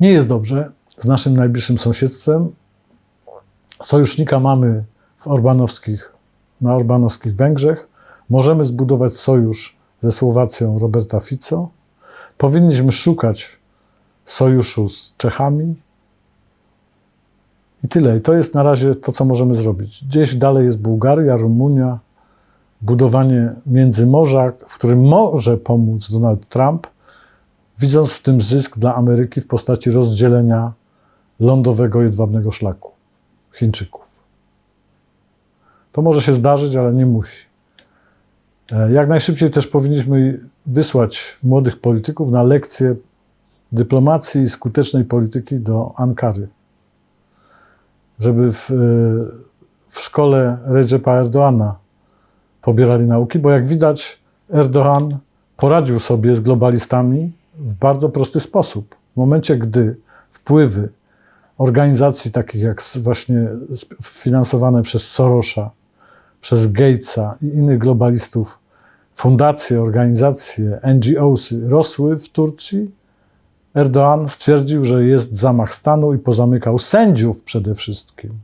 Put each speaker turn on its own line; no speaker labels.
Nie jest dobrze z naszym najbliższym sąsiedztwem. Sojusznika mamy w orbanowskich, na orbanowskich Węgrzech. Możemy zbudować sojusz ze Słowacją Roberta Fico. Powinniśmy szukać sojuszu z Czechami. I tyle. I to jest na razie to, co możemy zrobić. Gdzieś dalej jest Bułgaria, Rumunia, budowanie międzymorza, w którym może pomóc Donald Trump, widząc w tym zysk dla Ameryki w postaci rozdzielenia lądowego jedwabnego szlaku Chińczyków. To może się zdarzyć, ale nie musi. E, Jak najszybciej też powinniśmy wysłać młodych polityków na lekcje dyplomacji i skutecznej polityki do Ankary, żeby w, e, w szkole Recepa Erdoana pobierali nauki, bo jak widać, Erdogan poradził sobie z globalistami w bardzo prosty sposób. W momencie, gdy wpływy organizacji takich jak właśnie finansowane przez Sorosza, przez Gatesa i innych globalistów, fundacje, organizacje, NGOs rosły w Turcji, Erdoğan stwierdził, że jest zamach stanu i pozamykał sędziów przede wszystkim.